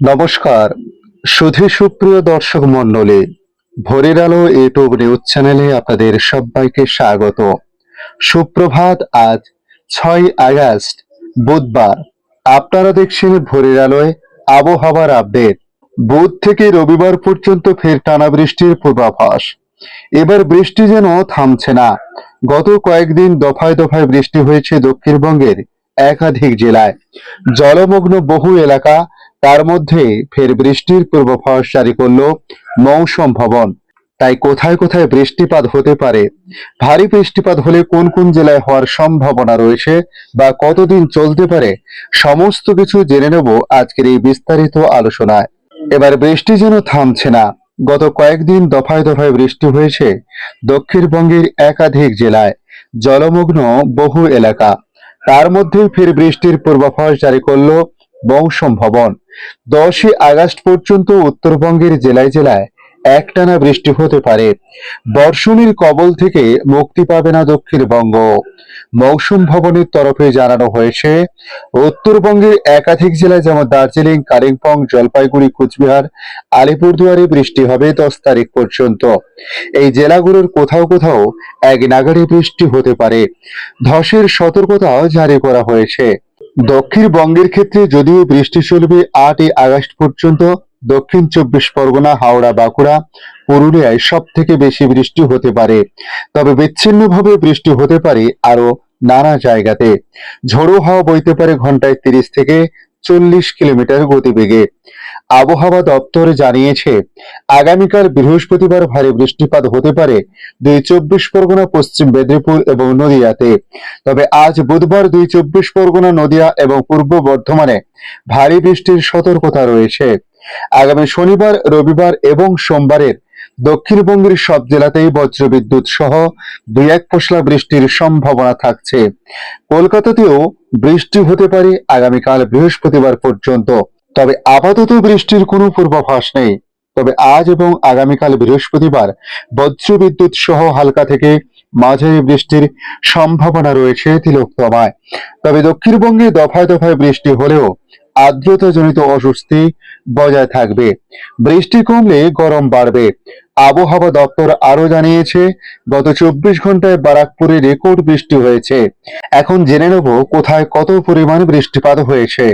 নমস্কার। সুধী সুপ্রিয় দর্শক মণ্ডলী, ভোরের আলো ইউটিউব নিউজ চ্যানেলে আপনাদের সবাইকে স্বাগত। সুপ্রভাত, আজ ছয় আগস্ট, বুধবার। আপনারা দেখছেন ভোরের আলোয় আবহাওয়ার আপডেট। বুধ থেকে রবিবার পর্যন্ত ফের টানা বৃষ্টির পূর্বাভাস। এবার বৃষ্টি যেন থামছে না। গত কয়েকদিন দফায় দফায় বৃষ্টি হয়েছে দক্ষিণবঙ্গের একাধিক জেলায়। জলমগ্ন বহু এলাকা তার মধ্যে ফের বৃষ্টির পূর্বাভাস জারি করল মৌসুম ভবন। তাই কোথায় কোথায় বৃষ্টিপাত হতে পারে, ভারী বৃষ্টিপাত হলে কোন কোন জেলায় হওয়ার সম্ভাবনা রয়েছে বা কতদিন চলতে পারে, সমস্ত কিছু জেনে নেব আজকের এই বিস্তারিত আলোচনায়। এবার বৃষ্টি যেন থামছে না, গত কয়েকদিন দফায় দফায় বৃষ্টি হয়েছে দক্ষিণবঙ্গের একাধিক জেলায়, জলমগ্ন বহু এলাকা। তার মধ্যেই ফের বৃষ্টির পূর্বাভাস জারি করল মৌসুম ভবন দশই আগস্ট পর্যন্ত উত্তরবঙ্গের জেলায় জেলায় একটানা বৃষ্টি হতে পারে। বর্ষণের কবল থেকে মুক্তি পাবে না দক্ষিণবঙ্গ। মৌসুম ভবনের তরফে জানানো হয়েছে, উত্তরবঙ্গের একাধিক জেলায় যেমন দার্জিলিং, কালিম্পং, জলপাইগুড়ি, কুচবিহার, আলিপুরদুয়ারে বৃষ্টি হবে দশ তারিখ পর্যন্ত। এই জেলাগুলোর কোথাও কোথাও এক নাগাড়ে বৃষ্টি হতে পারে। ধসের সতর্কতাও জারি করা হয়েছে। দক্ষিণবঙ্গের ক্ষেত্রে যদিও বৃষ্টি চলবে আটই আগস্ট পর্যন্ত, দক্ষিণ চব্বিশ পরগনা, হাওড়া, বাঁকুড়া, পুরুলিয়ায় সব থেকে বেশি বৃষ্টি হতে পারে। তবে বিচ্ছিন্নভাবে বৃষ্টি হতে পারে আরও নানা জায়গাতে। ঝোড়ো হাওয়া বইতে পারে ঘন্টায় তিরিশ থেকে চল্লিশ কিলোমিটার গতিবেগে। আবহাওয়া দপ্তর জানিয়েছে, আগামীকাল বৃহস্পতিবার ভারী বৃষ্টিপাত হতে পারে। দুই চব্বিশ পরগনা, পশ্চিম মেদিনীপুর এবং নদিয়াতে। তবে আজ বুধবার দুই চব্বিশ পরগনা, নদিয়া এবং পূর্ব বর্ধমানে ভারী বৃষ্টির সতর্কতা রয়েছে। আগামী শনিবার, রবিবার এবং সোমবারের দক্ষিণবঙ্গের সব জেলাতেই বজ্রবিদ্যুৎ সহ দুই এক পশলা বৃষ্টির সম্ভাবনা থাকছে। কলকাতাতেও বৃষ্টি হতে পারে আগামীকাল বৃহস্পতিবার পর্যন্ত। তবে আপাতত বৃষ্টির কোনো পূর্বাভাস নেই। তবে আজ এবং আগামীকাল বৃহস্পতিবার বজ্রবিদ্যুৎ সহ হালকা থেকে মাঝারি বৃষ্টির সম্ভাবনা রয়েছে তিলোত্তমায়। তবে দক্ষিণবঙ্গে দফায় দফায় বৃষ্টি হলেও আর্দ্রতাজনিত অস্বস্তি বজায় থাকবে। বৃষ্টি কমলে গরম বাড়বে। আবহাওয়া দপ্তর আরও জানিয়েছে, গত চব্বিশ ঘন্টায় বারাকপুরে রেকর্ড বৃষ্টি হয়েছে। এখন জেনে নেব কোথায় কত পরিমাণ বৃষ্টিপাত হয়েছে।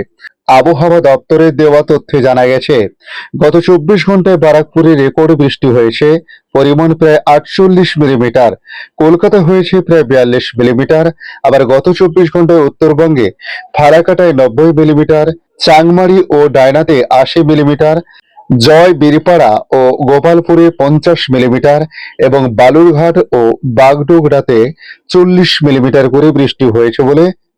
আবহাওয়া দপ্তরের দেওয়া তথ্যে জানা গেছে, গত চব্বিশ ঘন্টায় বারাকপুরে রেকর্ড বৃষ্টি হয়েছে, পরিমাণ প্রায় আটচল্লিশ মিলিমিটার কলকাতা হয়েছে প্রায় বিয়াল্লিশ মিলিমিটার, আবার গত চব্বিশ ঘন্টায় উত্তরবঙ্গে ফারাকাটায় নব্বই মিলিমিটার, চাংমারি ও ডায়নাতে আশি মিলিমিটার, জয় বীরপাড়া ও গোপালপুরে পঞ্চাশ মিলিমিটার এবং বালুরঘাট ও বাগডোগরাতে চল্লিশ মিলিমিটার করে বৃষ্টি হয়েছে বলে